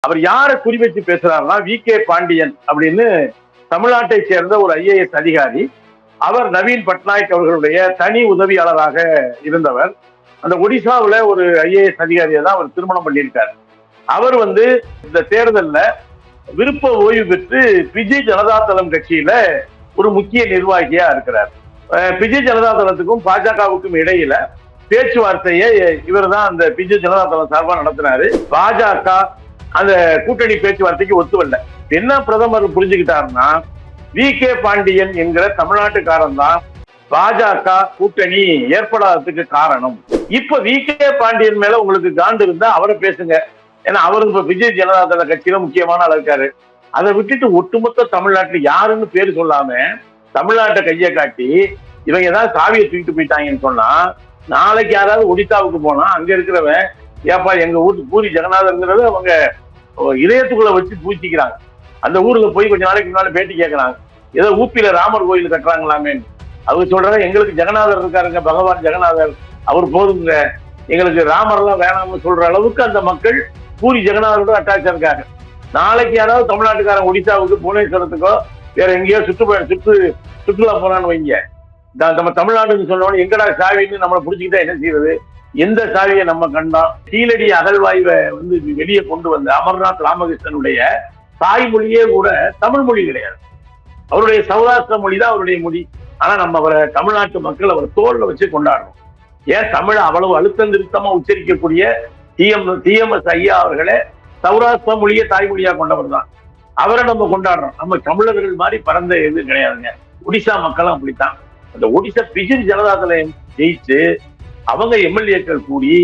அவர் யாரை குறிவைத்து பேசுறாருன்னா we K Pandian அப்படின்னு தமிழ்நாட்டை சேர்ந்த ஒரு ஐஏஎஸ் அதிகாரி. அவர் நவீன் பட்நாயக் அவர்களுடைய தனி உதவியாளராக இருந்தவர். அந்த ஒடிசாவுல ஒரு ஐஏஎஸ் அதிகாரியை தான் அவர் திருமணம் பண்ணியிருக்காரு. அவர் வந்து இந்த தேர்தல்ல விருப்ப ஓய்வு பெற்று பிஜு ஜனதா தளம் கட்சியில ஒரு முக்கிய நிர்வாகியா இருக்கிறார். அஹ் பிஜு ஜனதா தளத்துக்கும் பாஜகவுக்கும் இடையில பேச்சுவார்த்தையை இவர் தான் அந்த பிஜு ஜனதா தளம் சார்பாக நடத்தினாரு. பாஜக அந்த கூட்டணி பேச்சுவார்த்தைக்கு ஒத்து என்ன பிரதமர் புரிஞ்சுக்கிட்டாருன்னா வி. கே. பாண்டியன் என்கிற தமிழ்நாட்டுக்காரன் தான் பாஜக கூட்டணி ஏற்படாததுக்கு காரணம். இப்ப வி. கே. பாண்டியன் மேல உங்களுக்கு காண்டு இருந்தா அவரை பேசுங்க. ஏன்னா அவர் இப்ப விஜய் ஜனதா தள கட்சியில முக்கியமான ஆளா இருக்காரு. அதை விட்டுட்டு ஒட்டுமொத்த தமிழ்நாட்டுல யாருன்னு பேர் சொல்லாம தமிழ்நாட்டை கையை காட்டி இவங்க ஏதாவது சாவியை தூக்கிட்டு போயிட்டாங்கன்னு சொன்னா நாளைக்கு யாராவது ஒடிசாவுக்கு போனா அங்க இருக்கிறவன் ஏப்பா எங்க ஊருக்கு பூரி ஜெகநாதருங்கிறத அவங்க இதயத்துக்குள்ள வச்சு பூச்சிக்கிறாங்க அந்த ஊருக்கு போய் கொஞ்ச நாளைக்கு முன்னாடி பேட்டி கேட்கறாங்க ஏதோ ஊப்பியில ராமர் கோயில் கட்டுறாங்களாமேன்னு. அவங்க சொல்றாங்க எங்களுக்கு ஜெகநாதர் இருக்காருங்க பகவான் ஜெகநாதர் அவர் போதுங்க. எங்களுக்கு ராமர்லாம் வேணாம்னு சொல்ற அளவுக்கு அந்த மக்கள் பூரி ஜெகநாதரோட அட்டாச் இருக்காங்க. நாளைக்கு யாராவது தமிழ்நாட்டுக்காரன் ஒடிசாவுக்கு புவனேஸ்வரத்துக்கோ வேற எங்கேயோ சுற்றுப்பயணம் சுற்று சுற்றுலா போனான்னு வைங்க. நம்ம தமிழ்நாட்டுக்கு சொன்னோன்னு எங்கடா சாவின்னு நம்மளை புடிச்சுக்கிட்டா என்ன செய்யறது எந்த சாவியை நம்ம கண்டோம் கீழடி அகழ்வாய்வை வந்து வெளியே கொண்டு வந்த அமர்நாத் ராமகிருஷ்ணனுடைய தாய்மொழியே கூட தமிழ் மொழி கிடையாது. அவருடைய சௌராஷ்டிர மொழி தான் அவருடைய மொழி. ஆனா நம்ம அவரை தமிழ்நாட்டு மக்கள் அவர் தோல்ல வச்சு கொண்டாடுறோம். ஏன் தமிழ் அவ்வளவு அழுத்தம் திருத்தமா உச்சரிக்கக்கூடிய டிஎம் டிஎம்எஸ் ஐயா அவர்களே சௌராஷ்டிர மொழியை தாய்மொழியா கொண்டவர் தான். அவரை நம்ம கொண்டாடுறோம். நம்ம தமிழர்கள் மாதிரி பறந்த இது கிடையாதுங்க. ஒடிசா மக்களும் அப்படித்தான். அந்த ஒடிசா பிஜு ஜனதாதளம் ஜெயிச்சு அவங்க எம்எல்ஏக்கள் கூடி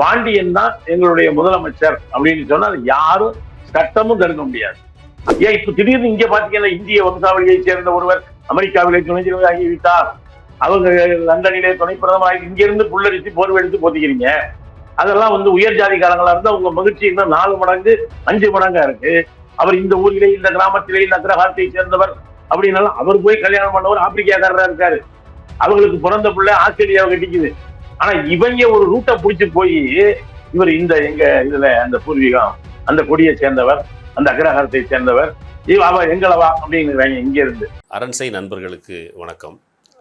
பாண்டியன் தான் எங்களுடைய முதலமைச்சர் அப்படின்னு சொன்னா அது யாரும் சட்டமும் தடுக்க முடியாது. ஏன் இப்ப திடீர்னு இங்க பாத்தீங்கன்னா இந்திய வம்சாவளியை சேர்ந்த ஒருவர் அமெரிக்காவிலே துணை ஆகிவிட்டார். அவங்க லண்டனிலே துணை பிரதமராகி இங்கிருந்து புல்லரித்து போர்வை எடுத்து போத்திக்கிறீங்க. அதெல்லாம் வந்து உயர் ஜாதிக்காரங்களா இருந்தா உங்க மகிழ்ச்சி இன்னும் நாலு மடங்கு அஞ்சு மடங்கா இருக்கு. அவர் இந்த ஊரிலே இந்த கிராமத்திலே இந்த அக்ரஹாரத்தை சேர்ந்தவர் அப்படின்னாலும் அவர் போய் கல்யாணம் பண்ணவர் ஆப்பிரிக்காக்காரரா இருக்காரு. அவங்களுக்கு பிறந்த பிள்ளை ஆஸ்திரேலியாவை கட்டிக்குது ஆனா இவங்க ஒரு ரூட்டை பிடிச்சி போய் இவர் இந்த எங்க இதுல அந்த பூர்வீகம் அந்த கொடியை சேர்ந்தவர் அந்த அக்ரஹாரத்தை சேர்ந்தவர் அவ எங்களவா அப்படிங்கிறாங்க இங்க இருந்து. அரண்சை நண்பர்களுக்கு வணக்கம்.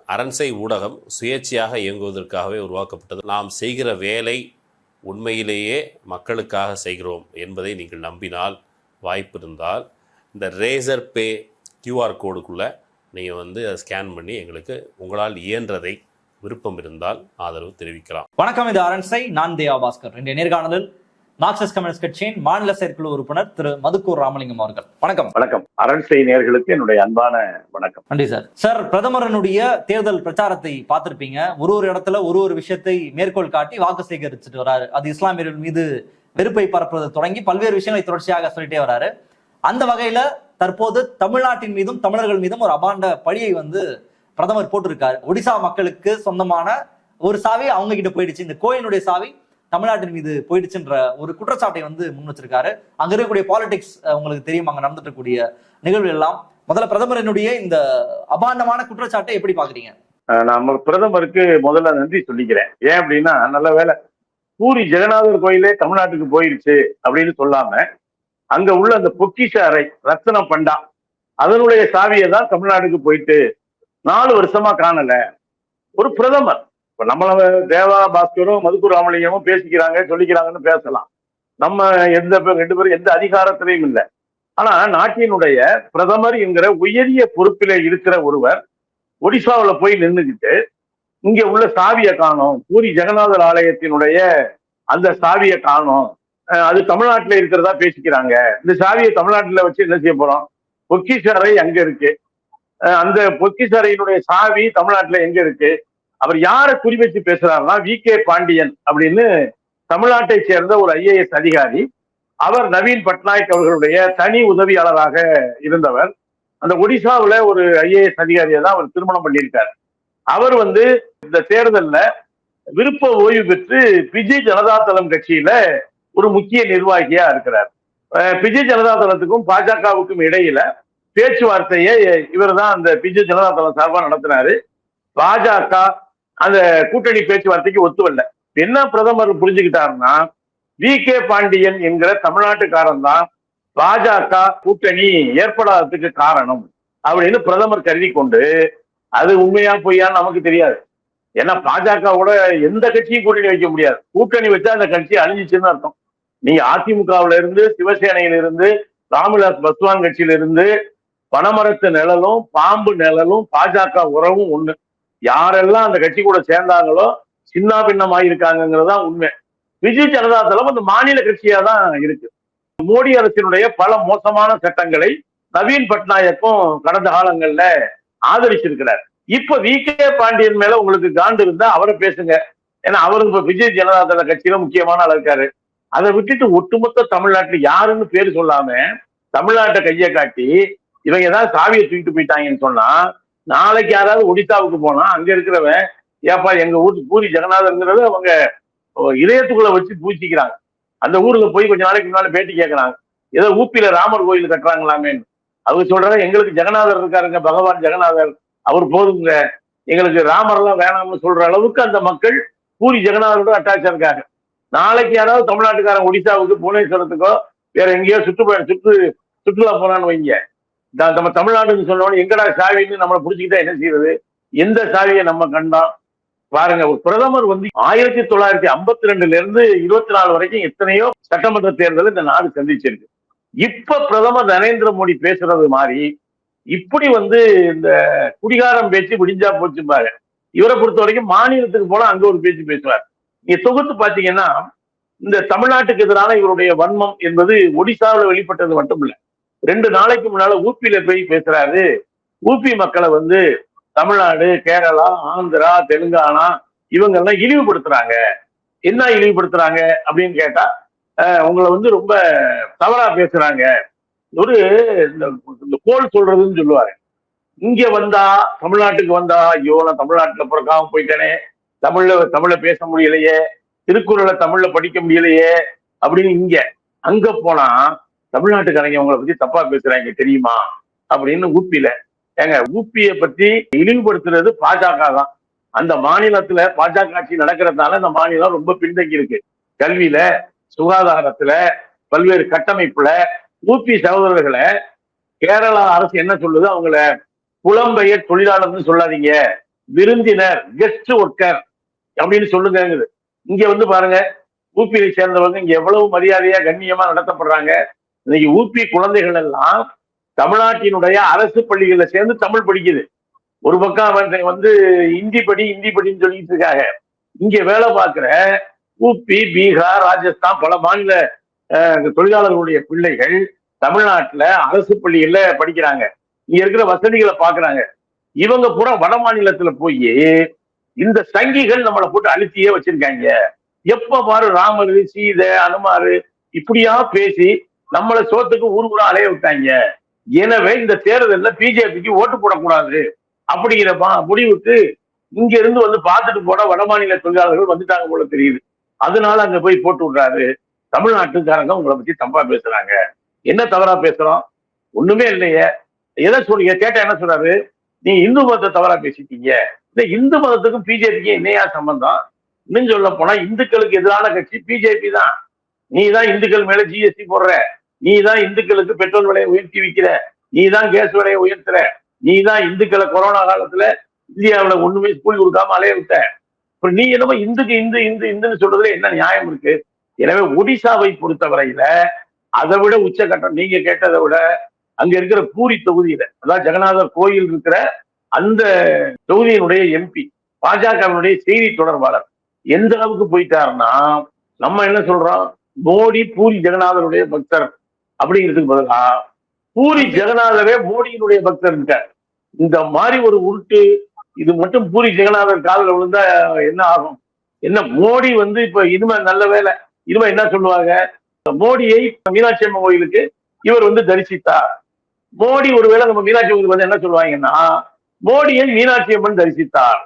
அரண்சை ஊடகம் சுயேட்சையாக இயங்குவதற்காகவே உருவாக்கப்பட்டது. நாம் செய்கிற வேலை உண்மையிலேயே மக்களுக்காக செய்கிறோம் என்பதை நீங்கள் நம்பினால் வாய்ப்பு இருந்தால் இந்த ரேசர் பே கியூஆர் கோடுக்குள்ளே நீங்கள் வந்து அதை ஸ்கேன் பண்ணி எங்களுக்கு உங்களால் இயன்றதை விருப்பம் இருந்தால் ஆதரவு தெரிவிக்கலாம். வணக்கம் இது அரண்சை நான் தேவா பாஸ்கர் இன்றைய நேர்காணலில் மார்க்சிஸ்ட் கம்யூனிஸ்ட் கட்சியின் மாநில செயற்குழு உறுப்பினர் திரு மதுக்கூர் ராமலிங்கம் அவர்கள். வணக்கம். வணக்கம். அரண்சை நேயர்களுக்கு என்னுடைய அன்பான வணக்கம். நன்றி சார். சார் பிரதமரனுடைய தேர்தல் பிரச்சாரத்தை பார்த்திருப்பீங்க. ஒரு ஒரு இடத்துல ஒரு ஒரு விஷயத்தை மேற்கோள் காட்டி வாக்கு சேகரிச்சுட்டு வராரு. அது இஸ்லாமியர்கள் மீது வெறுப்பை பரப்புவது தொடங்கி பல்வேறு விஷயங்களை தொடர்ச்சியாக சொல்லிட்டே வராரு. அந்த வகையில தற்போது தமிழ்நாட்டின் மீதும் தமிழர்கள் மீதும் ஒரு அபாண்ட பழியை வந்து பிரதமர் போட்டிருக்காரு. ஒடிசா மக்களுக்கு சொந்தமான ஒரு சாவி அவங்க கிட்ட போயிடுச்சு. இந்த கோயிலுடைய சாவி தமிழ்நாட்டின் மீது போயிடுச்சுன்ற ஒரு குற்றச்சாட்டை வந்து முன் வச்சிருக்காரு. அங்க இருக்கக்கூடிய பாலிடிக்ஸ் உங்களுக்கு தெரியும். அங்க நடந்துட்டு இருக்கக்கூடிய நிகழ்வு எல்லாம். முதல்ல பிரதமரினுடைய இந்த அபாண்டமான குற்றச்சாட்டை எப்படி பாக்குறீங்க நம்ம பிரதமருக்கு முதல்ல நன்றி சொல்லிக்கிறேன். ஏன் அப்படின்னா நல்ல வேலை பூரி ஜெகநாதர் கோயிலே தமிழ்நாட்டுக்கு போயிருச்சு அப்படின்னு சொல்லாம அங்க உள்ள அந்த பொக்கிஷ அறை ரத்தன பண்டா அதனுடைய சாவியை தான் தமிழ்நாட்டுக்கு போயிட்டு நாலு வருஷமா காணல. ஒரு பிரதமர். இப்ப நம்மள தேவா பாஸ்கரும் மதுக்கு ராமலிங்கமும் பேசிக்கிறாங்க சொல்லிக்கிறாங்கன்னு பேசலாம். நம்ம எந்த ரெண்டு பேரும் எந்த அதிகாரத்திலையும் இல்லை. ஆனா நாட்டினுடைய பிரதமர் என்கிற உயரிய பொறுப்பில இருக்கிற ஒருவர் ஒடிசாவில் போய் நின்றுக்கிட்டு இங்க உள்ள சாவியை காணும். பூரி ஜெகநாதர் ஆலயத்தினுடைய அந்த சாவியை காணும். அது தமிழ்நாட்டில் இருக்கிறதா பேசிக்கிறாங்க. இந்த சாவியை தமிழ்நாட்டில் வச்சு என்ன செய்ய போறோம்? பொக்கிஷ அறை அங்க இருக்கு. அந்த பொக்கிசரையினுடைய சாவி தமிழ்நாட்டுல எங்க இருக்கு? அவர் யாரை குறிவைத்து பேசுறாருன்னா வி. கே. பாண்டியன் அப்படின்னு தமிழ்நாட்டை சேர்ந்த ஒரு ஐஏஎஸ் அதிகாரி. அவர் நவீன் பட்நாயக் அவர்களுடைய தனி உதவியாளராக இருந்தவர். அந்த ஒடிசாவில் ஒரு ஐஏஎஸ் அதிகாரியை தான் அவர் திருமணம் பண்ணியிருக்காரு. அவர் வந்து இந்த தேர்தலில் விருப்ப ஓய்வு பெற்று பிஜு ஜனதா தளம் கட்சியில ஒரு முக்கிய நிர்வாகியா இருக்கிறார். பிஜு ஜனதா தளத்துக்கும் பாஜகவுக்கும் இடையில பேச்சுவார்த்தையை இவர் தான் அந்த பிஜு ஜனதா தளம் சார்பாக நடத்தினாரு. பாஜக அந்த கூட்டணி பேச்சுவார்த்தைக்கு ஒத்து என்ன பிரதமர் புரிஞ்சுக்கிட்டாருன்னா வி கே பாண்டியன் என்கிற தமிழ்நாட்டுக்காரன் தான் பாஜக கூட்டணி ஏற்படாததுக்கு காரணம் அப்படின்னு பிரதமர் கருதி கொண்டு அது உண்மையா பொய்யான்னு நமக்கு தெரியாது. ஏன்னா பாஜகவோட எந்த கட்சியும் கூட்டணி வைக்க முடியாது. கூட்டணி வச்சா அந்த கட்சி அழிஞ்சிச்சுன்னு அர்த்தம். நீங்க அதிமுகவுல இருந்து சிவசேனையில இருந்து பஸ்வான் கட்சியில இருந்து பனமரத்து நிழலும் பாம்பு நிழலும் பாஜக உறவும் ஒண்ணு. யாரெல்லாம் அந்த கட்சி கூட சேர்ந்தாங்களோ சின்ன பின்னமாயிருக்காங்கிறது தான் உண்மை. விஜய் ஜனதா தளம் அந்த மாநில கட்சியா தான் இருக்கு. மோடி அரசினுடைய பல மோசமான சட்டங்களை நவீன் பட்நாயக்கும் கடந்த காலங்கள்ல ஆதரிச்சிருக்கிறார். இப்ப வி கே பாண்டியன் மேல உங்களுக்கு காண்டு இருந்தா அவரை பேசுங்க. ஏன்னா அவரும் இப்ப விஜய் ஜனதா தள கட்சியில முக்கியமான ஆள் இருக்காரு. அதை விட்டுட்டு ஒட்டுமொத்த தமிழ்நாட்டுல யாருன்னு பேர் சொல்லாம தமிழ்நாட்டை கையை காட்டி இவங்க ஏதாவது சாவியை தூக்கிட்டு போயிட்டாங்கன்னு சொன்னா நாளைக்கு யாராவது ஒடிசாவுக்கு போனா அங்க இருக்கிறவன் ஏப்பா எங்க ஊர் பூரி ஜெகநாதர்ங்கிறத அவங்க இதயத்துக்குள்ள வச்சு பூச்சிக்கிறாங்க அந்த ஊர்ல போய் கொஞ்ச நாளைக்கு முன்னால பேட்டி கேட்கறாங்க ஏதோ ஊப்பியில ராமர் கோயில் கட்டுறாங்களாமேன்னு. அவங்க சொல்றாங்க எங்களுக்கு ஜெகநாதர் இருக்காருங்க பகவான் ஜெகநாதர் அவர் போதுங்க. எங்களுக்கு ராமர்லாம் வேணாம்னு சொல்ற அளவுக்கு அந்த மக்கள் பூரி ஜெகநாதரோட அட்டாச்சா இருக்காங்க. நாளைக்கு யாராவது தமிழ்நாட்டுக்காரன் ஒடிசாவுக்கு புவனேஸ்வரத்துக்கோ வேற எங்கேயோ சுற்றுப்பயணம் சுற்று சுற்றுலா போனான்னு வைங்க. நம்ம தமிழ்நாடுன்னு சொன்னோன்னு எங்கடா சாவின்னு நம்மளை புடிச்சுக்கிட்டா என்ன செய்யறது எந்த சாவியை நம்ம கண்டோம் பாருங்க ஒரு பிரதமர் வந்து ஆயிரத்தி தொள்ளாயிரத்தி ஐம்பத்தி ரெண்டுல இருந்து இருபத்தி நாலு வரைக்கும் எத்தனையோ சட்டமன்ற தேர்தலை இந்த நாடு சந்திச்சிருக்கு. இப்ப பிரதமர் நரேந்திர மோடி பேசுறது மாதிரி இப்படி வந்து இந்த குடிகாரம் பேச்சு விடிஞ்சா போச்சு பாரு. இவரை பொறுத்த வரைக்கும் மாநிலத்துக்கு போல அங்க ஒரு பேச்சு பேசுவார். நீங்க தொகுத்து பாத்தீங்கன்னா இந்த தமிழ்நாட்டுக்கு எதிரான இவருடைய வன்மம் என்பது ஒடிசாவில் வெளிப்பட்டது மட்டும் இல்ல ரெண்டு நாளைக்கு முன்னால ஊப்பியில போய் பேசுறாரு. ஊபி மக்களை வந்து தமிழ்நாடு கேரளா ஆந்திரா தெலுங்கானா இவங்க எல்லாம் இழிவுபடுத்துறாங்க. என்ன இழிவுபடுத்துறாங்க அப்படின்னு கேட்டா உங்களை வந்து ரொம்ப தவறா பேசுறாங்க. ஒரு இந்த இந்த கோல் சொல்றதுன்னு சொல்லுவாரு. இங்க வந்தா தமிழ்நாட்டுக்கு வந்தா ஐயோ நான் தமிழ்நாட்டுல பிறக்காம போயிட்டேனே. தமிழ்ல தமிழ்ல பேச முடியலையே. திருக்குறளை தமிழ்ல படிக்க முடியலையே அப்படின்னு இங்க அங்க போனா தமிழ்நாட்டுக்காரங்க உங்களை பத்தி தப்பா பேசுறாங்க தெரியுமா? அப்படின்னு ஊப்பில. ஏங்க ஊப்பியை பத்தி இழிவுபடுத்துறது பாஜக தான். அந்த மாநிலத்துல பாஜக ஆட்சி நடக்கிறதுனால அந்த மாநிலம் ரொம்ப பின்தங்கி இருக்கு. கல்வியில சுகாதாரத்துல பல்வேறு கட்டமைப்புல உபி சகோதரர்களை கேரளா அரசு என்ன சொல்லுது? அவங்கள புலம்பெயர் தொழிலாளர்னு சொல்லாதீங்க. விருந்தினர் கெஸ்ட் ஒர்க்கர் அப்படின்னு சொல்லுங்கிறது இங்க வந்து பாருங்க ஊப்பியை சேர்ந்தவங்க இங்க எவ்வளவு மரியாதையா கண்ணியமா நடத்தப்படுறாங்க. இன்னைக்கு ஊபி குழந்தைகள் எல்லாம் தமிழ்நாட்டினுடைய அரசு பள்ளிகள்ல சேர்ந்து தமிழ் படிக்குது. ஒரு பக்கம் அவன் வந்து இந்தி படி இந்தி படின்னு சொல்லிட்டு இருக்காங்க. இங்க வேலை பார்க்கிற ஊபி பீகார் ராஜஸ்தான் பல மாநில தொழிலாளர்களுடைய பிள்ளைகள் தமிழ்நாட்டுல அரசு பள்ளிகள்ல படிக்கிறாங்க. இங்க இருக்கிற வசதிகளை பாக்குறாங்க இவங்க பூரா வட மாநிலத்துல போய் இந்த சங்கிகள் நம்மளை போட்டு அழுத்தியே வச்சிருக்காங்க. எப்ப பாரு ராமரு சீதை அனுமாரு இப்படியா பேசி நம்மளை சோத்துக்கு ஊர் கூட அலைய விட்டாங்க. எனவே இந்த தேர்தலில் பிஜேபிக்கு ஓட்டு போடக்கூடாது. அப்படிங்கிற முடிவுக்கு இங்க இருந்து வந்து பார்த்துட்டு போட வடமாநில தொழிலாளர்கள் வந்துட்டாங்க போல தெரியுது. அதனால அங்க போய் போட்டு விடுறாரு. தமிழ்நாட்டுக்காரங்க உங்களை பத்தி தப்பா பேசுறாங்க. என்ன தவறா பேசுறோம்? ஒண்ணுமே இல்லையே. எதை சொல்றீங்க? கேட்டா என்ன சொல்றாரு? நீ இந்து மதத்தை தவறா பேசிட்டீங்க. இந்த இந்து மதத்துக்கும் பிஜேபிக்கும் என்னையா சம்பந்தம்? இன்னும் சொல்ல போனா இந்துக்களுக்கு எதிரான கட்சி பிஜேபி தான். நீ தான் இந்துக்கள் மேல ஜிஎஸ்டி போடுற. நீ தான் இந்துக்களுக்கு பெட்ரோல் விலையை உயர்த்தி விக்கிற. நீ தான் கேஸ் விலையை உயர்த்துற. நீ தான் இந்துக்களை கொரோனா காலத்துல இந்தியாவுல ஒண்ணுமே ஸ்கூல் கொடுக்காம அலைய விட்ட. இப்ப நீ என்னமோ இந்துக்கு இந்து இந்து இந்துன்னு சொல்றதுல என்ன நியாயம் இருக்கு? எனவே ஒடிசாவை பொறுத்தவரையில அதை விட உச்சகட்டம் நீங்க கேட்டதை விட அங்க இருக்கிற பூரி தொகுதியில அதாவது ஜெகநாதர் கோயில் இருக்கிற அந்த தொகுதியினுடைய எம்பி பாஜகவினுடைய செய்தி தொடர்பாளர் எந்த அளவுக்கு போயிட்டாருன்னா நம்ம என்ன சொல்றோம்? மோடி பூரி ஜெகநாதனுடைய பக்தர். அப்படிங்கிறதுக்கு பதிலா பூரி ஜெகநாதரே மோடியினுடைய பக்தர் இந்த மாதிரி ஒரு உருட்டு இது மட்டும் பூரி ஜெகநாதர் காதல விழுந்தா என்ன ஆகும்? என்ன மோடி வந்து இப்ப இனிமே நல்ல வேலை இனிமே என்ன சொல்லுவாங்க? மோடியை மீனாட்சி அம்மன் கோயிலுக்கு இவர் வந்து தரிசித்தார். மோடி ஒருவேளை நம்ம மீனாட்சி கோயிலுக்கு வந்து என்ன சொல்லுவாங்கன்னா மோடியை மீனாட்சி அம்மன் தரிசித்தார்.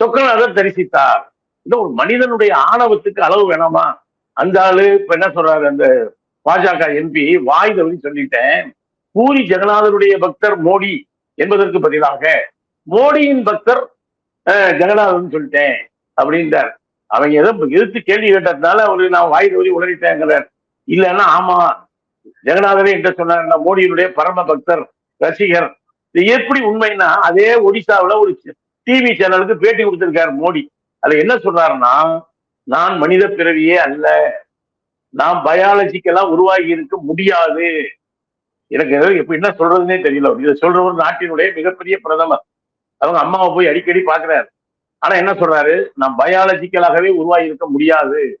சொக்கநாதர் தரிசித்தார். இந்த ஒரு மனிதனுடைய ஆணவத்துக்கு அளவு வேணாமா? அந்த ஆளு இப்ப என்ன சொல்றாரு அந்த பாஜக எம்பி வாய் தவறி சொல்லிட்டேன். பூரி ஜெகநாதனுடைய பக்தர் மோடி என்பதற்கு பதிலாக மோடியின் பக்தர் ஜெகநாதன் சொல்லிட்டேன் அப்படின்றார். அவங்க எதை எதிர்த்து கேள்வி கேட்டதுனால அவரு நான் வாய் தவறி உளறிட்டேங்கிறார். இல்லைன்னா ஆமா ஜெகநாதரே என்று சொன்னார் நான் மோடியினுடைய பரம பக்தர் ரசிகர். இது எப்படி உண்மைன்னா அதே ஒடிசாவில் ஒரு டிவி சேனலுக்கு பேட்டி கொடுத்திருக்காரு மோடி. அதுல என்ன சொல்றாருன்னா நான் மனித பிறவியே அல்ல. நான் பயாலஜிக்கெல்லாம் உருவாகி இருக்க முடியாது. எனக்கு இப்ப என்ன சொல்றதுன்னே தெரியல. இதை சொல்றவர் நாட்டினுடைய மிகப்பெரிய பிரதமர். அவங்க அம்மாவை போய் அடிக்கடி பாக்குறாரு ஆனா என்ன சொல்றாரு? நான் பயாலஜிக்கலாகவே உருவாகி இருக்க முடியாது.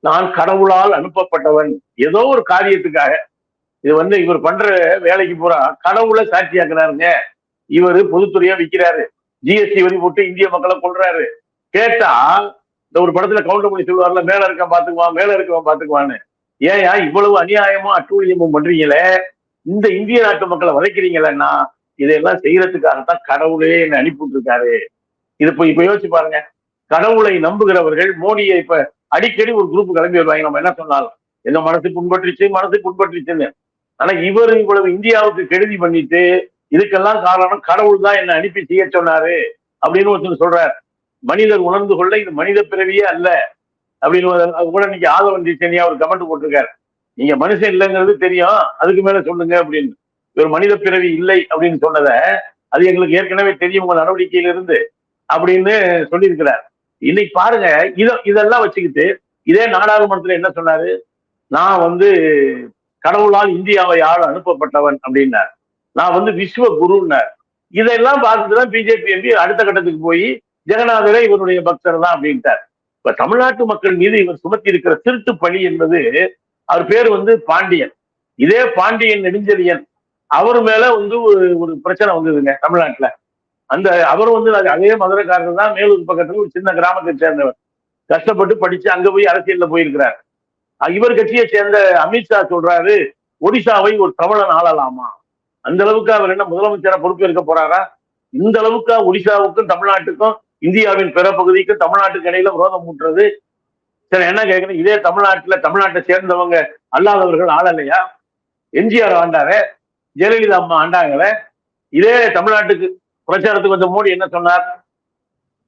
நான் கடவுளால் அனுப்பப்பட்டவன். ஏதோ ஒரு காரியத்துக்காக. இது வந்து இவர் பண்ற வேலைக்கு பூரா கடவுளை சாட்சியாக்குறாருங்க. இவர் பொதுத்துறையா விற்கிறாரு ஜிஎஸ்டி வரி போட்டு இந்திய மக்களை கொள்றாரு கேட்டா இந்த ஒரு படத்துல கவுண்டர் பண்ணி சொல்லுவார்ல மேல இருக்க பாத்துக்குவான் மேல இருக்கவன் பாத்துக்குவான்னு. ஏயா இவ்வளவு அநியாயமும் அட்டூழியமும் பண்றீங்களே? இந்த இந்திய நாட்டு மக்களை வதைக்கிறீங்களேன்னா இதையெல்லாம் செய்யறதுக்காகத்தான் கடவுளே என்னை அனுப்பி இருக்காரு இது இப்ப இப்ப யோசிச்சு பாருங்க. கடவுளை நம்புகிறவர்கள் மோடியை இப்ப அடிக்கடி ஒரு குரூப் கிளம்பி வருவாங்க. நம்ம என்ன சொன்னாலும் என்ன மனசு புண்பற்றுச்சு மனசு புண்பற்றுச்சுன்னு ஆனா இவர் இவ்வளவு இந்தியாவுக்கு கெடுதி பண்ணிட்டு இதுக்கெல்லாம் காரணம் கடவுள் தான் என்ன அனுப்பி செய்ய சொன்னாரு. அப்படின்னு ஒருத்தர் சொல்றாரு. மனிதர் உணர்ந்து கொள்ள இது மனித பிறவியே அல்ல. அப்படின்னு அது கூட இன்னைக்கு ஆதவன் தீட்சணியா ஒரு கமெண்ட் போட்டிருக்காரு. நீங்க மனுஷன் இல்லைங்கிறது தெரியும். அதுக்கு மேல சொல்லுங்க அப்படின்னு. ஒரு மனித பிறவி இல்லை அப்படின்னு சொன்னதை அது எங்களுக்கு ஏற்கனவே தெரியும் உங்க நடவடிக்கையிலிருந்து அப்படின்னு சொல்லியிருக்கிறார். இன்னைக்கு பாருங்க இத இதெல்லாம் வச்சுக்கிட்டு இதே நாடாளுமன்றத்துல என்ன சொன்னாரு? நான் வந்து கடவுளால் இந்தியாவை ஆள் அனுப்பப்பட்டவன் அப்படின்னார். நான் வந்து விஸ்வ குருன்னார் இதெல்லாம் பார்த்துட்டு தான் பிஜேபி எம்பி அடுத்த கட்டத்துக்கு போய் ஜெகநாதரே இவருடைய பக்தர் தான் அப்படின்ட்டார். இப்ப தமிழ்நாட்டு மக்கள் மீது இவர் சுமத்தி இருக்கிற திருட்டு பழி என்பது அவர் பேர் வந்து பாண்டியன். இதே பாண்டியன் நெடுஞ்செழியன். அவர் மேல வந்து ஒரு ஒரு பிரச்சனை வந்ததுங்க தமிழ்நாட்டுல. அந்த அவர் வந்து அது அதே மதுரைக்காரர் தான் மேலூர் பக்கத்துல ஒரு சின்ன கிராமத்தை சேர்ந்தவர். கஷ்டப்பட்டு படிச்சு அங்க போய் அரசியல்ல போயிருக்கிறார். இவர் கட்சியை சேர்ந்த அமித்ஷா சொல்றாரு ஒடிசாவை ஒரு தமிழன் ஆளலாமா? அந்த அளவுக்கு அவர் என்ன முதலமைச்சரா பொறுப்பேற்க போறாரா? இந்த அளவுக்கு ஒடிசாவுக்கும் தமிழ்நாட்டுக்கும் இந்தியாவின் பிற பகுதிக்கு தமிழ்நாட்டுக்கு இடையில விரோதம் மூட்டுறது. சரி என்ன கேட்கணும் இதே தமிழ்நாட்டுல தமிழ்நாட்டை சேர்ந்தவங்க அல்லாதவர்கள் ஆளலையா எம்ஜிஆர் ஆண்டாரு ஜெயலலிதா அம்மா ஆண்டாங்களே. இதே தமிழ்நாட்டுக்கு பிரச்சாரத்துக்கு வந்த மோடி என்ன சொன்னார்?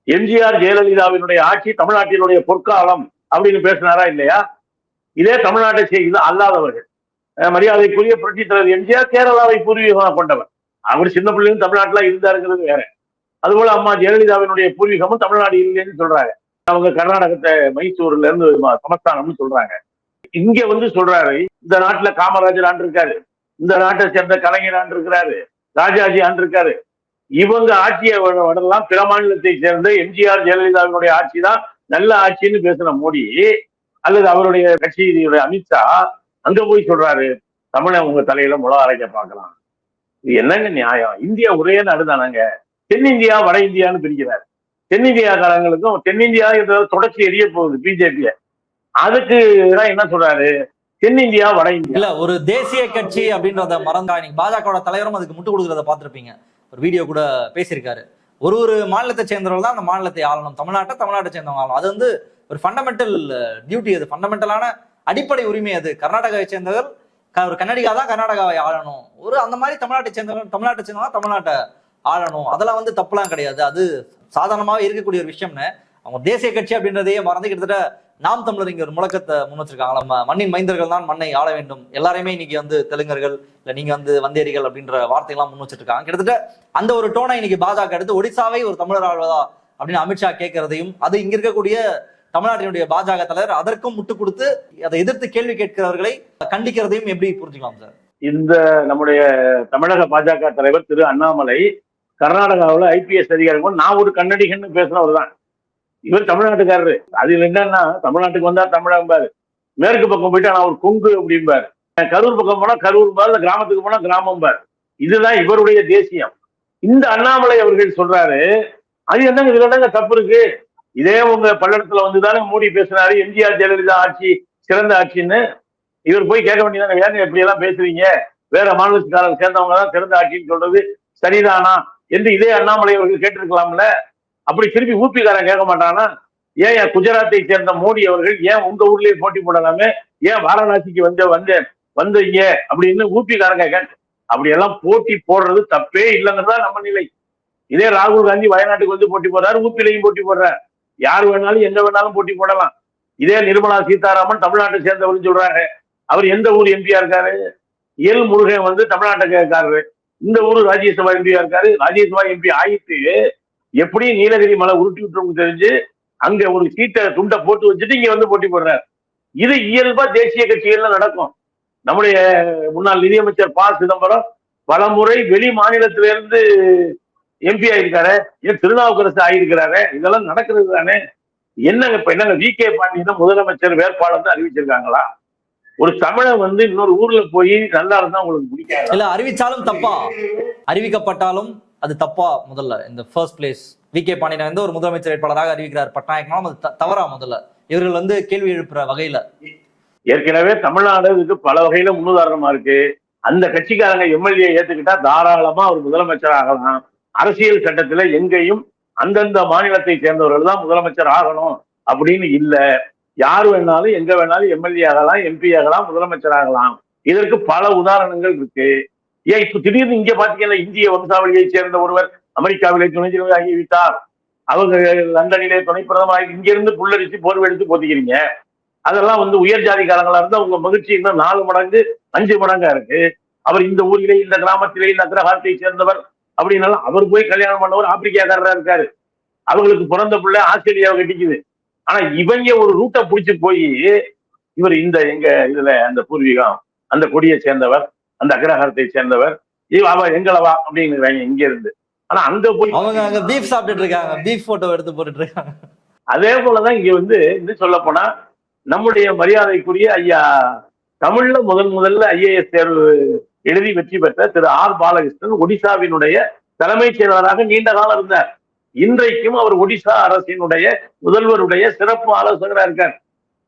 எம்ஜிஆர் ஜெயலலிதாவினுடைய ஆட்சி தமிழ்நாட்டினுடைய பொற்காலம் அப்படின்னு பேசினாரா இல்லையா? இதே தமிழ்நாட்டை செய்து அல்லாதவர்கள். மரியாதைக்குரிய புரட்சி தலைவர் எம்ஜிஆர் கேரளாவை பூர்வீகமாக கொண்டவர். அவர் சின்ன பிள்ளைங்க தமிழ்நாட்டுல இருந்தாருங்கிறது வேற. அதுபோல அம்மா ஜெயலலிதாவினுடைய பூர்வீகமும் தமிழ்நாடு இல்லைன்னு சொல்றாங்க. அவங்க கர்நாடகத்தை மைசூர்ல இருந்து சமஸ்தானம்னு சொல்றாங்க. இங்க வந்து சொல்றாரு இந்த நாட்டுல காமராஜர் ஆண்டு இருக்காரு. இந்த நாட்டை சேர்ந்த கலைஞர் ஆண்டு இருக்கிறாரு. ராஜாஜி ஆண்டு இருக்காரு. இவங்க ஆட்சியை வடலாம் பிற மாநிலத்தை சேர்ந்த எம்ஜிஆர் ஜெயலலிதாவினுடைய ஆட்சி தான் நல்ல ஆட்சின்னு பேசின மோடி அல்லது அவருடைய கட்சியினுடைய அமித்ஷா அங்க போய் சொல்றாரு தமிழை உங்க தலையில முளை அரைக்க பார்க்கலாம். இது என்னங்க நியாயம்? இந்தியா ஒரே நாடு தானாங்க தென்னிந்தியா வட இந்தியான்னு பிரிக்கிறார். தென்னிந்தியாக்காரங்களுக்கும் தென்னிந்தியா என்ற தொடர்ச்சி எரிய போகுது பிஜேபி அதுக்கு தான் என்ன சொல்றாரு? தென்னிந்தியா வட இந்தியா. இல்ல ஒரு தேசிய கட்சி அப்படின்றத மறந்தா இன்னைக்கு பாஜகவோட தலைவரும் அதுக்கு முட்டு கொடுக்கறத பாத்துருப்பீங்க ஒரு வீடியோ கூட பேசியிருக்காரு. ஒரு ஒரு மாநிலத்தை சேர்ந்தவர்கள் தான் அந்த மாநிலத்தை ஆளணும். தமிழ்நாட்டை தமிழ்நாட்டை சேர்ந்தவங்க ஆளணும். அது வந்து ஒரு ஃபண்டமெண்டல் டியூட்டி அது. ஃபண்டமெண்டலான அடிப்படை உரிமை அது. கர்நாடகாவை சேர்ந்தவர் க- ஒரு கன்னடிகா தான் கர்நாடகாவை ஆளணும். ஒரு அந்த மாதிரி தமிழ்நாட்டை சேர்ந்தவங்க தமிழ்நாட்டை சேர்ந்தவங்க தமிழ்நாட்டை ஆளணும். அதெல்லாம் வந்து தப்புலாம் கிடையாது. அது சாதாரணமாகவே இருக்கக்கூடிய ஒரு விஷயம்னு அவங்க தேசிய கட்சி அப்படின்றதையே மறந்து கிட்டத்தட்ட நாம் தமிழர் இங்க ஒரு முழக்கத்தை முன் வச்சிருக்காங்களா மண்ணின் மைந்தர்கள் தான் மண்ணை ஆள வேண்டும். எல்லாரையுமே இன்னைக்கு வந்து தெலுங்கர்கள் இல்ல நீங்க வந்து வந்தேரிகள் அப்படின்ற வார்த்தைகள்லாம் முன் வச்சிருக்காங்க. கிட்டத்தட்ட அந்த ஒரு டோனை இன்னைக்கு பாஜக எடுத்து ஒடிசாவை ஒரு தமிழர் ஆழ்வதா அப்படின்னு அமித்ஷா கேட்கறதையும் அது இங்க இருக்கக்கூடிய தமிழ்நாட்டினுடைய பாஜக தலைவர் அதற்கும் முட்டு கொடுத்து அதை எதிர்த்து கேள்வி கேட்கிறவர்களை கண்டிக்கிறதையும் எப்படி புரிஞ்சுக்கலாம் சார்? இந்த நம்முடைய தமிழக பாஜக தலைவர் திரு அண்ணாமலை கர்நாடகாவுல ஐபிஎஸ் அதிகாரி நான் ஒரு கன்னடிகன்னு பேசினவர் தான். இவர் தமிழ்நாட்டுக்காரரு. அதுல என்னன்னா தமிழ்நாட்டுக்கு வந்தா தமிழம்பாரு மேற்கு பக்கம் போயிட்டா நான் ஒரு கொங்கு அப்படிம்பாரு. கரூர் பக்கம் போனா கரூர் பார் கிராமத்துக்கு போனா கிராமம் பார் இதுதான் இவருடைய தேசியம். இந்த அண்ணாமலை அவர்கள் சொல்றாரு அது என்னங்க இதுல என்னங்க தப்பு இருக்கு? இதே உங்க பல்லடத்துல வந்துதானே மோடி பேசுறாரு எம்ஜிஆர் ஜெயலலிதா ஆட்சி சிறந்த ஆட்சின்னு. இவர் போய் கேட்க வேண்டியதானே ஏங்க எப்படி எல்லாம் பேசுறீங்க? வேற மாநிலத்துக்காரங்க சேர்ந்தவங்க தான் சிறந்த ஆட்சின்னு சொல்றது சரிதானா? என்று இதே அண்ணாமலை அவர்கள் கேட்டிருக்கலாம்ல? அப்படி திருப்பி ஊப்பிக்காரன் கேட்க மாட்டானா? ஏன் என் குஜராத்தை சேர்ந்த மோடி அவர்கள் ஏன் உங்க ஊர்லயே போட்டி போடலாமே? ஏன் வாரணாசிக்கு வந்த வந்து வந்தீங்க? அப்படின்னு ஊப்பிக்காரங்க கேட்டு அப்படியெல்லாம் போட்டி போடுறது தப்பே இல்லைங்கிறதா நம்ம நிலை. இதே ராகுல் காந்தி வயநாட்டுக்கு வந்து போட்டி போடுறாரு ஊப்பிலையும் போட்டி போடுறாரு. யார் வேணாலும் எங்க வேணாலும் போட்டி போடலாம். இதே நிர்மலா சீதாராமன் தமிழ்நாட்டை சேர்ந்தவர்னு சொல்றாரு. அவர் எந்த ஊர் எம்பியா இருக்காரு? எல் முருகன் வந்து தமிழ்நாட்டை கேட்காரு இந்த ஊர் ராஜ்யசபா எம்பியா இருக்காரு. ராஜ்யசபா எம்பி ஆயிட்டு எப்படி நீலகிரி மலை உருட்டி விட்டுரும் தெரிஞ்சு அங்க ஒரு சீட்டை துண்டை போட்டு வச்சுட்டு இங்க வந்து போட்டி போடுறாரு. இது இயல்பா தேசிய கட்சிகள்ல நடக்கும். நம்முடைய முன்னாள் நிதியமைச்சர் ப. சிதம்பரம் பலமுறை வெளி மாநிலத்திலிருந்து எம்பி ஆயிருக்காரு. ஏன் திருநாவுக்கரசு ஆயிருக்கிறாரு. இதெல்லாம் நடக்கிறது தானே. என்னங்க இப்ப என்னங்க வி கே பாண்டியன் முதலமைச்சர் வேட்பாளர் அறிவிச்சிருக்காங்களா? ஒரு தமிழன் வந்து இன்னொரு ஊர்ல போய் நல்லா இருந்தா உங்களுக்கு பிடிக்காது? இல்ல அறிவிச்சாலும் தப்பா. அறிவிக்கப்பட்டாலும் அது தப்பா முதல்ல. இந்த first place V K Pandian வந்து ஒரு முதலமைச்சர் வேட்பாளராக அறிவிக்கிறார். பட்நாயக்னாலும் அது தவறா முதல்ல. இவர்கள் வந்து கேள்வி எழுப்புற வகையில. ஏற்கனவே தமிழ்நாடு இதுக்கு பல வகையில முன்னுதாரணமா இருக்கு. அந்த கட்சிக்காரங்க எம்எல்ஏ ஏத்துக்கிட்டா தாராளமா அவர் முதலமைச்சர் ஆகலாம் அரசியல் சட்டத்துல எங்கேயும் அந்தந்த மாநிலத்தை சேர்ந்தவர்கள் தான் முதலமைச்சர் ஆகணும் அப்படின்னு இல்ல. யார் வேணாலும் எங்க வேணாலும் எம்எல்ஏ ஆகலாம் எம்பி ஆகலாம் முதலமைச்சர் ஆகலாம் இதற்கு பல உதாரணங்கள் இருக்கு. ஏன் இப்ப திடீர்னு இங்க பாத்தீங்கன்னா இந்திய வம்சாவளியை சேர்ந்த ஒருவர் அமெரிக்காவிலே துணை ஜனாதிபதி ஆகிவிட்டார். அவங்க லண்டனிலே துணை பிரதமர் இங்கிருந்து புல்லரிச்சு போர்வை எடுத்து போத்திக்கிறீங்க. அதெல்லாம் வந்து உயர் ஜாதிக்காரங்களா இருந்தா உங்க மகிழ்ச்சி இன்னும் நாலு மடங்கு அஞ்சு மடங்கா இருக்கு. அவர் இந்த ஊரிலே இந்த கிராமத்திலே இந்த அக்ரஹாரத்தை சேர்ந்தவர் அப்படின்னாலும் அவர் போய் கல்யாணம் பண்ணவர் ஆப்பிரிக்காக்காரரா இருக்காரு. அவங்களுக்கு பிறந்த பிள்ளை ஆஸ்திரேலியாவை கட்டிக்குது. ஆனா இவங்க ஒரு ரூட்டை புடிச்சு போய் இவர் இந்த எங்க இதுல அந்த பூர்வீகம் அந்த கொடியை சேர்ந்தவர் அந்த அக்ரஹாரத்தை சேர்ந்தவர் அவ எங்களவா அப்படிங்கிறாங்க இங்க இருந்து. ஆனா அங்க போய் அவங்க அங்க பீஃப் சாப்பிட்டுட்டு இருக்காங்க. பீஃப் போட்டோ எடுத்து போட்டுட்டு இருக்காங்க. அதே போலதான் இங்க வந்து இன்னும் சொல்ல போனா நம்முடைய மரியாதைக்குரிய ஐயா தமிழ்ல முதல் முதல்ல ஐஏஎஸ் தேர்வு எழுதி வெற்றி பெற்ற திரு ஆர் பாலகிருஷ்ணன் ஒடிசாவினுடைய தலைமைச் செயலாளராக நீண்ட காலம் இருந்தார். இன்றைக்கும் அவர் ஒடிசா அரசினுடைய முதல்வருடைய சிறப்பு ஆலோசகராக இருக்கார்.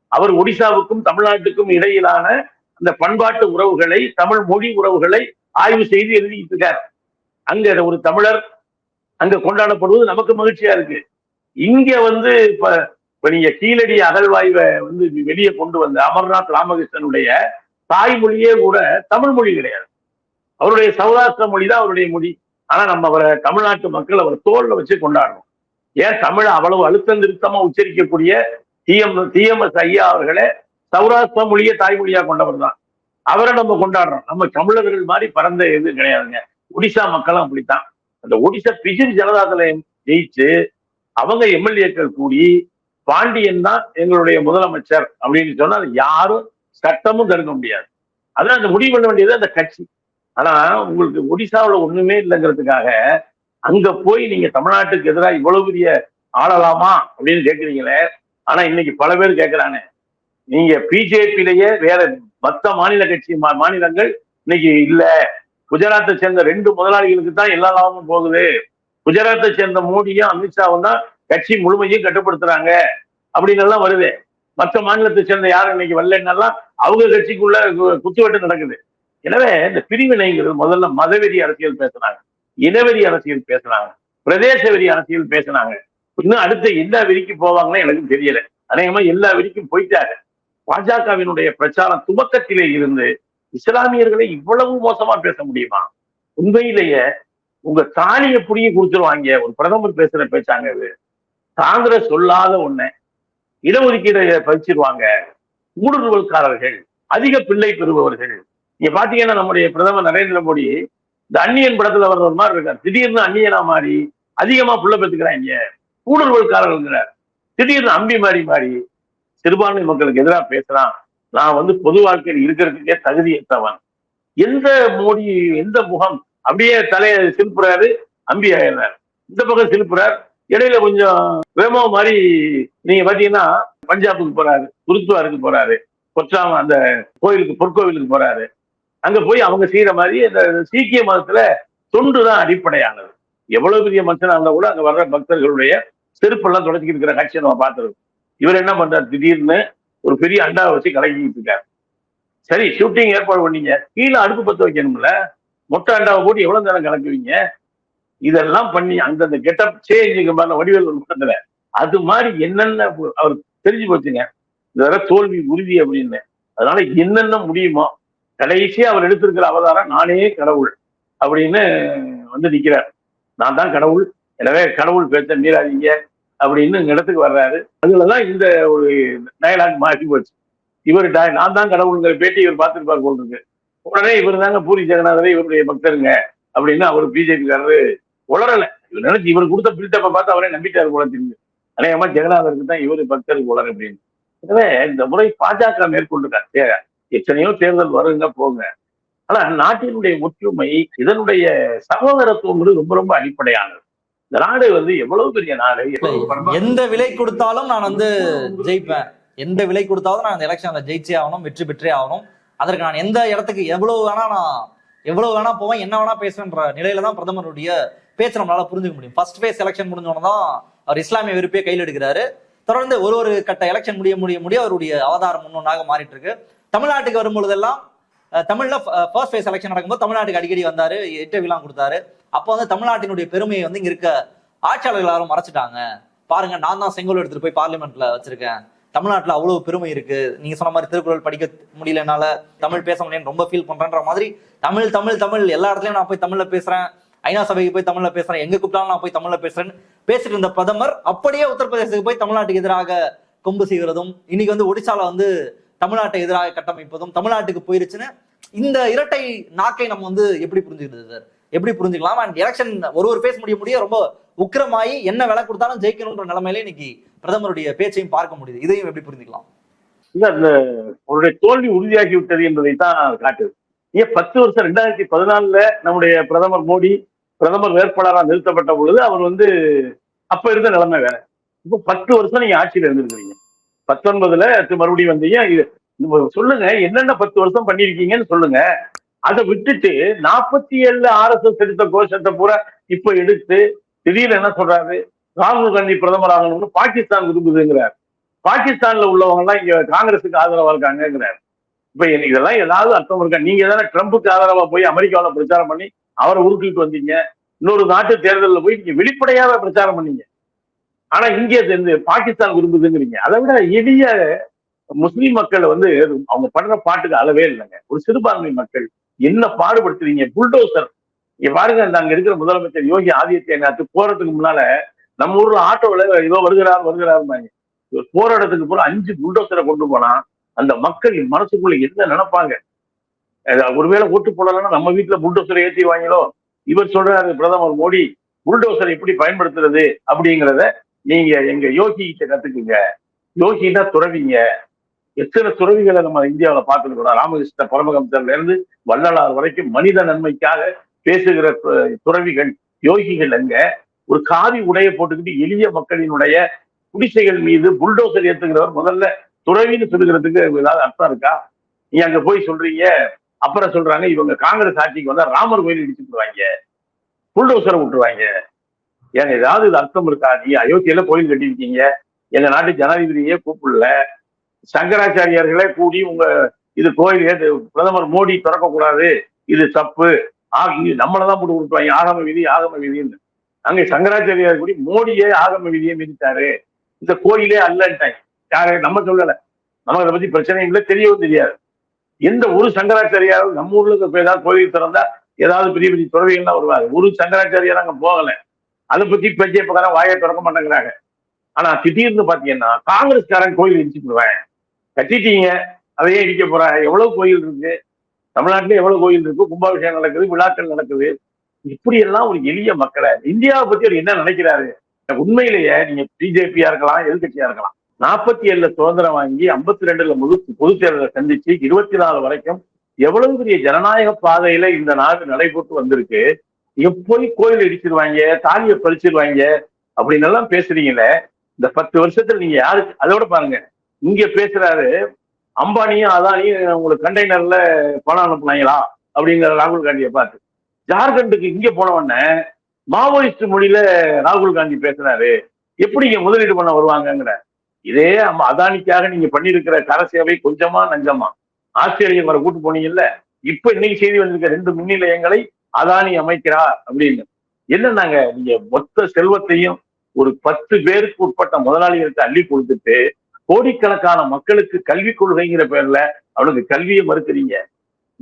அவர் ஒடிசாவுக்கும் தமிழ்நாட்டுக்கும் இடையிலான அந்த பண்பாட்டு உறவுகளை தமிழ் மொழி உறவுகளை ஆய்வு செய்து எழுதிட்டு இருக்கார். அங்க ஒரு தமிழர் அங்க கொண்டாடப்படுவது நமக்கு மகிழ்ச்சியா இருக்கு. இங்க வந்து இப்ப இப்ப நீங்க கீழடி அகழ்வாய்வை வந்து வெளியே கொண்டு வந்த அமர்நாத் ராமகிருஷ்ணனுடைய தாய்மொழியே கூட தமிழ் மொழி கிடையாது. அவருடைய சௌராஷ்டிர மொழி தான் அவருடைய மொழி. ஆனா நம்ம அவரை தமிழ்நாட்டு மக்கள் அவர் தோல்ல வச்சு கொண்டாடுறோம். ஏன் தமிழை அவ்வளவு அழுத்தம் திருத்தமா உச்சரிக்கக்கூடிய டிஎம் டிஎம்எஸ் ஐயா அவர்களே சௌராஷ்டிர மொழியை தாய்மொழியா கொண்டவர் தான். அவரை நம்ம கொண்டாடுறோம். நம்ம தமிழர்கள் மாதிரி பறந்த இது கிடையாதுங்க. ஒடிசா மக்களும் அப்படித்தான். அந்த ஒடிசா பிஜின் ஜனதாதள ஜெயிச்சு அவங்க எம்எல்ஏக்கள் கூடி பாண்டியன் தான் எங்களுடைய முதலமைச்சர் அப்படின்னு சொன்னா அது யாரும் சட்டமும் தடுக்க முடியாது. அதான் அந்த முடிவு பண்ண வேண்டியது அந்த கட்சி. ஆனா உங்களுக்கு ஒடிசாவில் ஒண்ணுமே இல்லைங்கிறதுக்காக அங்க போய் நீங்க தமிழ்நாட்டுக்கு எதிராக இவ்வளவு பெரிய ஆளலாமா அப்படின்னு கேட்குறீங்களே ஆனா இன்னைக்கு பல பேர் கேட்கிறானே நீங்க பிஜேபியிலேயே வேற மத்த மாநில கட்சி மா- மாநிலங்கள் இன்னைக்கு இல்ல. குஜராத்தை சேர்ந்த ரெண்டு முதலாளிகளுக்கு தான் எல்லா லாபமும் போகுது. குஜராத்தை சேர்ந்த மோடியும் அமித்ஷாவும் தான் கட்சி முழுமையும் கட்டுப்படுத்துறாங்க அப்படின்னு எல்லாம் வருது. மற்ற மாநிலத்தை சேர்ந்த யாரும் இன்னைக்கு வரலன்னெல்லாம் அவங்க கட்சிக்குள்ள கு- குத்துவெட்டு நடக்குது. எனவே இந்த பிரிவினைங்கிறது முதல்ல மதவெறி அரசியல் பேசினாங்க இனவெறி அரசியல் பேசினாங்க பிரதேச வெறி அரசியல் பேசினாங்க. இன்னும் அடுத்த எல்லா வெறிக்கு போவாங்கன்னு எனக்கு தெரியல. அநேகமா எல்லா வெறிக்கும் போயிட்டாங்க. பாஜகவினுடைய பிரச்சாரம் துவக்கத்திலே இருந்து இஸ்லாமியர்களை இவ்வளவு மோசமா பேச முடியுமா? உண்மையிலேயே உங்க தாலியை புரிய கொடுத்துருவாங்க. ஒரு பிரதமர் பேசுற பேச்சாங்க இது. காங்கிரஸ் சொல்லாத ஒண்ணு இடஒதுக்கீடு பறிச்சிருவாங்க. ஊடுருவல்காரர்கள் அதிக பிள்ளை பெறுபவர்கள். இங்க பாத்தீங்கன்னா நம்முடைய பிரதமர் நரேந்திர மோடி இந்த அந்நியன் படத்துல வர்ற ஒரு மாதிரி இருக்கார். திடீர்னு அந்நியனா மாறி அதிகமா புள்ள பெற்றுக்கிறாங்க ஊடுருவல்காரர்கள்ங்கிறார். திடீர்னு அம்பி மாறி மாறி சிறுபான்மை மக்களுக்கு எதிராக பேசுறான். நான் வந்து பொது வாழ்க்கையில் இருக்கிறதுக்கே தகுதியற்றவன் எந்த மோடி எந்த முகம் அப்படியே தலையை சிலுப்புறாரு அம்பி ஆயிடுறாரு. இந்த பக்கம் சிலுப்புறார். இடையில கொஞ்சம் வேமோ மாதிரி நீங்க பாத்தீங்கன்னா பஞ்சாபுக்கு போறாரு குருத்வாருக்கு போறாரு. கொச்சாம அந்த கோயிலுக்கு பொற்கோவிலுக்கு போறாரு. அங்க போய் அவங்க செய்யற மாதிரி இந்த சீக்கிய மதத்துல தொண்டு தான் அடிப்படையானது. எவ்வளவு பெரிய மனுஷனா இருந்தா கூட அங்க வர்ற பக்தர்களுடைய செருப்பெல்லாம் தொடச்சிக்கிட்டு இருக்கிற காட்சியை நம்ம பார்த்துருக்கோம். இவர் என்ன பண்றாரு? திடீர்னு ஒரு பெரிய அண்டாவை வச்சு கலக்கிட்டு இருக்காரு. சரி ஷூட்டிங் ஏற்பாடு பண்ணீங்க. கீழே அடுப்பு பத்த வைக்கணும்ல. மொட்டை அண்டாவை போட்டு எவ்வளவு நேரம் கலக்குவீங்க? இதெல்லாம் பண்ணி அந்தந்த கெட்டப் சேஞ்சுங்க மாதிரி வடிவேல் ஒரு பக்கத்துல. அது மாதிரி என்னென்ன அவர் தெரிஞ்சு போச்சுங்க. இந்த தோல்வி உறுதி அப்படின்னு. அதனால என்னென்ன முடியுமோ கடைசியா அவர் எடுத்திருக்கிற அவதாரம் நானே கடவுள் அப்படின்னு வந்து நிக்கிறார். நான் தான் கடவுள். எனவே கடவுள் பேச்ச மீறாதீங்க அப்படின்னு இடத்துக்கு வர்றாரு. அதுலதான் இந்த ஒரு டயலாக் மாறி போச்சு. இவர் நான் தான் கடவுளுங்கிற பேட்டி இவர் பார்த்துருப்பார் போல் இருக்கு. உடனே இவர் தாங்க பூரி ஜெகநாதரே இவருடைய பக்தருங்க அப்படின்னு அவர் பிஜேபிக்காரரு உளரல இவர் நினைச்சு இவர் கொடுத்த பில்டப்பை பார்த்து அவரே நம்பிட்டாரு போல தெரிஞ்சு அநேகமா ஜெகநாதருக்கு தான் இவர் பக்தருக்கு உளர் அப்படின்னு எனவே இந்த முறை பாஜக மேற்கொண்டிருக்காரு சரி, எத்தனையோ தேர்தல் வருங்க போங்க. ஆனா நாட்டினுடைய ஒற்றுமை இதனுடைய சகோதரத்துவம் ரொம்ப ரொம்ப அடிப்படையானது. இந்த நாடு வந்து எவ்வளவு பெரிய நாடு எந்த விலை கொடுத்தாலும் நான் வந்து ஜெயிப்பேன். எந்த விலை கொடுத்தாலும் நான் இந்த எலெக்ஷன்ல ஜெயிச்சே ஆகணும் வெற்றி பெற்றே ஆகணும். அதற்கு நான் எந்த இடத்துக்கு எவ்வளவு வேணா நான் எவ்வளவு வேணா போவேன் என்ன வேணா பேசுவேன்ற நிலையில தான் பிரதமருடைய பேச்சு நம்மளால புரிஞ்சுக்க முடியும். ஃபர்ஸ்ட் ஃபேஸ் எலெக்ஷன் முடிஞ்சோன்னு தான் அவர் இஸ்லாமிய விருப்பே கையில் எடுக்கிறாரு. தொடர்ந்து ஒரு ஒரு கட்ட எலெக்ஷன் முடிய முடிய முடிய அவருடைய அவதாரம் ஒன்னொன்னாக மாறிட்டு இருக்கு. தமிழ்நாட்டுக்கு வரும்பொழுதெல்லாம் தமிழ்ல ஃபர்ஸ்ட் ஃபேஸ் எலெக்ஷன் நடக்கும்போது தமிழ்நாட்டுக்கு அடிக்கடி வந்தாரு இன்டர்வியூலாம் கொடுத்தாரு. அப்போ வந்து தமிழ்நாட்டினுடைய பெருமையை வந்து இங்க இருக்க ஆட்சியாளர்கள் எல்லாரும் மறைச்சிட்டாங்க. பாருங்க நான் தான் செங்கோல் எடுத்துட்டு போய் பார்லிமெண்ட்ல வச்சிருக்கேன். தமிழ்நாட்டுல அவ்வளவு பெருமை இருக்கு. நீங்க சொன்ன மாதிரி திருக்குறள் படிக்க முடியலனால தமிழ் பேச முடியலன்னு ரொம்ப ஃபீல் பண்றேன்ற மாதிரி தமிழ் தமிழ் தமிழ் எல்லா இடத்துலயும் நான் போய் தமிழ்ல பேசுறேன். ஐநா சபைக்கு போய் தமிழ்ல பேசுறேன். எங்க கூப்பிட்டாலும் நான் போய் தமிழ்ல பேசுறேன்னு பேசிட்டு இருந்த பிரதமர் அப்படியே உத்தரப்பிரதேசத்துக்கு போய் தமிழ்நாட்டுக்கு எதிராக கொம்பு செய்கிறதும் இன்னைக்கு வந்து ஒடிசால வந்து தமிழ்நாட்டை எதிராக கட்டமைப்பதும் தமிழ்நாட்டுக்கு போயிருச்சுன்னு இந்த இரட்டை நாக்கை நம்ம வந்து எப்படி புரிஞ்சுக்கிறது சார்? எப்படி புரிஞ்சுக்கலாம்? அண்ட் எலெக்ஷன் ஒரு ஒரு பேஸ் முடிய முடிய ரொம்ப உக்கிரமாயி என்ன விலை கொடுத்தாலும் ஜெயிக்கணும்ன்ற நிலைமையில இன்னைக்கு பிரதமருடைய பேச்சையும் பார்க்க முடியுது. இதையும் எப்படி புரிஞ்சுக்கலாம்? இல்ல அவருடைய தோல்வி உறுதியாகி விட்டது என்பதை தான் காட்டுது. ஏன் பத்து வருஷம் ரெண்டாயிரத்தி பதினாலுல நம்முடைய பிரதமர் மோடி பிரதமர் வேட்பாளராக நிறுத்தப்பட்ட பொழுது அவர் வந்து அப்ப இருந்த நிலைமை வேற. இப்போ பத்து வருஷம் நீங்க ஆட்சியில இருந்திருக்கிறீங்க. பத்தொன்பதுல மறுபடியும் வந்தீங்க சொல்லுங்க என்னென்ன பத்து வருஷம் பண்ணிருக்கீங்கன்னு சொல்லுங்க. அதை விட்டுட்டு நாற்பத்தி ஏழுல எஸ் எடுத்த கோஷத்தை பூரா இப்ப எடுத்து திடீர்னு என்ன சொல்றாரு? ராகுல் காந்தி பிரதமர் ஆகணும்னு பாகிஸ்தான் விரும்புதுங்கிறார். பாகிஸ்தான்ல உள்ளவங்க எல்லாம் இங்க காங்கிரஸுக்கு ஆதரவா இருக்காங்கிறார் இப்ப எனக்கு இதெல்லாம் ஏதாவது அர்த்தம் இருக்கா? நீங்க தானே ட்ரம்புக்கு ஆதரவா போய் அமெரிக்காவில பிரச்சாரம் பண்ணி அவரை உருட்டிட்டு வந்தீங்க. இன்னொரு நாட்டு தேர்தலில் போய் நீங்க வெளிப்படையாக பிரச்சாரம் பண்ணீங்க. ஆனா இங்கே பாகிஸ்தான் விரும்புதுங்கிறீங்க. அதை விட எளிய முஸ்லீம் மக்கள் வந்து அவங்க படுற பாட்டுக்கு அளவே இல்லைங்க. ஒரு சிறுபான்மை மக்கள் என்ன பாடுபடுத்துறீங்க? புல்டோசர். பாருங்க இந்த அங்க இருக்கிற முதலமைச்சர் யோகி ஆதித்யநாத் போறதுக்கு முன்னால நம்ம ஊர்ல ஆட்டோவில் ஏதோ வருகிறார் வருகிறாருந்தாங்க போராட்டத்துக்கு இடத்துக்கு போல அஞ்சு புல்டோசரை கொண்டு போனா அந்த மக்கள் மனசுக்குள்ள என்ன நினைப்பாங்க? ஒருவேளை ஓட்டு போடலன்னா நம்ம வீட்டுல புல்டோசரை ஏற்றி வாங்கிடும் இவர் சொல்றாரு பிரதமர் மோடி புல்டோசரை எப்படி பயன்படுத்துறது அப்படிங்கிறத நீங்க எங்க யோகி கிட்ட கத்துக்குங்க. யோகினா துறவிங்க. எத்தனை துறவிகளை நம்ம இந்தியாவில் பார்த்துருக்கிறோம் ராமகிருஷ்ண பரமஹம்சர்ல இருந்து வள்ளலார் வரைக்கும் மனித நன்மைக்காக பேசுகிற துறவிகள் யோகிகள் அங்க ஒரு காவி உடைய போட்டுக்கிட்டு எளிய மக்களினுடைய குடிசைகள் மீது புல்டோசர் ஏத்துகிறவர் முதல்ல துறவின்னு சொல்லுகிறதுக்கு ஏதாவது அர்த்தம் இருக்கா? நீ அங்க போய் சொல்றீங்க. அப்புறம் சொல்றாங்க இவங்க காங்கிரஸ் ஆட்சிக்கு வந்தா ராமர் கோயில் இடிச்சுட்டுருவாங்க புல்டோசரை விட்டுருவாங்க. ஏன் ஏதாவது இது அர்த்தம் இருக்கா நீ? அயோத்தியில கோயில் கட்டியிருக்கீங்க. எங்க நாட்டு ஜனாதிபதியே கூப்பிடல. சங்கராச்சாரியார்களே கூடி உங்க இது கோயில் பிரதமர் மோடி திறக்கக்கூடாது இது தப்பு. ஆகி நம்மளதான் போட்டு கொடுப்பாங்க ஆகம விதி ஆகம விதின்னு. அங்க சங்கராச்சாரியார் கூடி மோடியே ஆகம விதியை மீறிட்டாரு இந்த கோயிலே அல்லன்ட்டாங்க. யாரு? நம்ம சொல்லல. நமக்கு அதை பத்தி பிரச்சனையும் இல்லை தெரியவும் தெரியாது. எந்த ஒரு சங்கராச்சாரியாரும் நம்ம ஊர்ல ஏதாவது கோயில் திறந்தா ஏதாவது பெரிய பெரிய துறவிகள்லாம் வருவாங்க. ஒரு சங்கராச்சாரியார் அங்க போகலை. அதை பத்தி பிஜேபிக்காரன் வாயை திறக்க மாட்டேங்கிறாங்க. ஆனா திடீர்னு பாத்தீங்கன்னா காங்கிரஸ்காரன் கோயில் இடிச்சுக்கிடுவேன். கட்டிட்டீங்க அதையே இடிக்க போறாங்க எவ்வளவு கோயில் இருக்கு? தமிழ்நாட்டுல எவ்வளவு கோயில் இருக்கு? கும்பாபிஷேகம் நடக்குது விழாக்கள் நடக்குது. இப்படி எல்லாம் ஒரு எளிய மக்களை இந்தியாவை பத்தி அவர் என்ன நினைக்கிறாரு? உண்மையிலேயே நீங்க பிஜேபியா இருக்கலாம் எதிர்கட்சியா இருக்கலாம். நாற்பத்தி ஏழுல சுதந்திரம் வாங்கி ஐம்பத்தி ரெண்டுல முழு பொதுத் தேர்தலை சந்திச்சு இருபத்தி நாலு வரைக்கும் எவ்வளவு பெரிய ஜனநாயக பாதையில இந்த நாடு நடைபெற்று வந்திருக்கு? எப்படி கோயில் இடிச்சிருவாங்க தாலியை பறிச்சிருவாங்க அப்படின்னு எல்லாம் பேசுறீங்களே இந்த பத்து வருஷத்துல நீங்க யாருக்கு அதோட பாருங்க இங்க பேசுறாரு அம்பானியும் அதானியும் உங்களுக்கு கண்டெய்னர்ல பணம் அனுப்புனாங்களா அப்படிங்கிற ராகுல் காந்தியை பார்த்து. ஜார்க்கண்டுக்கு இங்க போனவொடனே மாவோயிஸ்ட் மொழியில ராகுல் காந்தி பேசுறாரு எப்படி இங்க முதலீடு பண்ண வருவாங்கங்கிற. இதே அம்மா அதானிக்காக நீங்க பண்ணியிருக்கிற கர சேவை கொஞ்சமா நஞ்சமா. ஆஸ்திரேலியா வர கூட்டு போனீங்கல்ல இப்ப இன்னைக்கு செய்தி வந்திருக்க ரெண்டு மின் நிலையங்களை அதானி அமைக்கிறார் அப்படின்னு. என்ன நாங்க நீங்க மொத்த செல்வத்தையும் ஒரு பத்து பேருக்கு உட்பட்ட முதலாளிகளுக்கு அள்ளி கொடுத்துட்டு கோடிக்கணக்கான மக்களுக்கு கல்விக் கொள்கைங்கிற பேர்ல அவனுக்கு கல்வியை மறுக்கிறீங்க.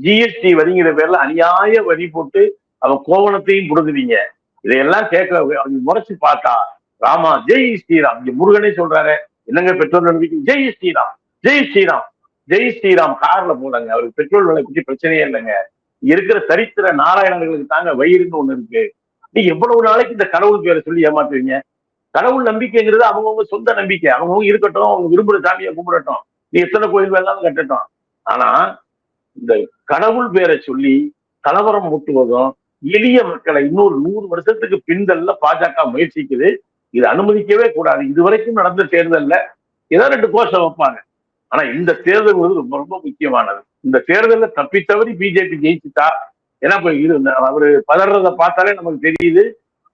ஜிஎஸ்டி வரிங்கிற பேர்ல அநியாய வரி போட்டு அவன் கோவணத்தையும் கொடுக்குறீங்க இதையெல்லாம் கேட்க அவங்க முறைச்சு பார்த்தா ராமா ஜெய் ஸ்ரீராம். இங்க முருகனே சொல்றாரு. என்னங்க பெட்ரோல் நம்பிக்கை? ஜெய் ஸ்ரீராம். ஜெய் ஸ்ரீராம். ஜெய் ஸ்ரீராம் கார்ல போலங்க. அவருக்கு பெட்ரோல் விலை பத்தி பிரச்சனையே இல்லைங்க. இருக்கிற சரித்திர நாராயணர்களுக்கு தாங்க வயிறுன்னு ஒண்ணு இருக்கு. நீ எவ்வளவு நாளைக்கு இந்த கடவுள் பேரை சொல்லி ஏமாத்துவீங்க கடவுள் நம்பிக்கைங்கிறது அவங்கவுங்க சொந்த நம்பிக்கை. அவங்கவுங்க இருக்கட்டும் அவங்க விரும்புற சாமியை கும்பிடட்டும். நீ எத்தனை கோயில் வேணாலும் கட்டட்டும். ஆனா இந்த கடவுள் பேரை சொல்லி கலவரம் ஊட்டுவதும் எளிய மக்களை இன்னொரு நூறு வருஷத்துக்கு பின்தல்ல பாஜக முயற்சிக்குது. இது அனுமதிக்கவே கூடாது. இதுவரைக்கும் நடந்த தேர்தல்ல ஏதோ ரெண்டு கோஷம் வைப்பாங்க. ஆனா இந்த தேர்தல் வந்து ரொம்ப ரொம்ப முக்கியமானது. இந்த தேர்தலில் தப்பித்தவறி பிஜேபி ஜெயிச்சுட்டா ஏன்னா இப்ப இது அவரு பதறத பார்த்தாலே நமக்கு தெரியுது.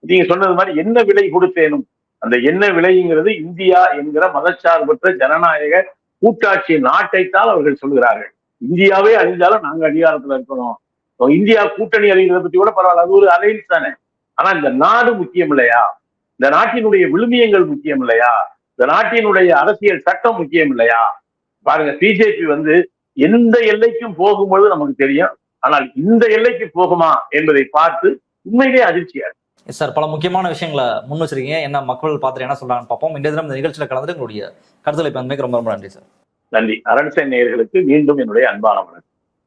நீங்க சொன்னது மாதிரி என்ன விலை கொடுத்தேனும் அந்த என்ன விலைங்கிறது இந்தியா என்கிற மதச்சார்பற்ற ஜனநாயக கூட்டாட்சி நாட்டைத்தான் அவர்கள் சொல்கிறார்கள் இந்தியாவே அழிஞ்சாலும் நாங்க அதிகாரத்துல இருக்கணும். இந்தியா கூட்டணி அழிகிறத பத்தி கூட பரவாயில்ல அது ஒரு அலைன்ஸ் தானே. ஆனா இந்த நாடு முக்கியம் இல்லையா? இந்த நாட்டினுடைய விழுமியங்கள் முக்கியம் இல்லையா? இந்த நாட்டினுடைய அரசியல் சட்டம் முக்கியம் இல்லையா? பாருங்க பிஜேபி வந்து எந்த எல்லைக்கும் போகும்பொழுது நமக்கு தெரியும். ஆனால் இந்த எல்லைக்கு போகுமா என்பதை பார்த்து உண்மையிலே அதிர்ச்சியா. சார் பல முக்கியமான விஷயங்களை முன் வச்சிருக்கீங்க. என்ன மக்கள் பார்த்துட்டு என்ன சொல்றாங்கன்னு பார்ப்போம். இன்றைய தினம் இந்த நிகழ்ச்சியில கலந்துட்டு உங்களுடைய கருத்துக்களை பண்மைக்கு ரொம்ப ரொம்ப நன்றி சார் நன்றி. அரண்சை நேயர்களுக்கு மீண்டும் என்னுடைய அன்பான வணக்கம்.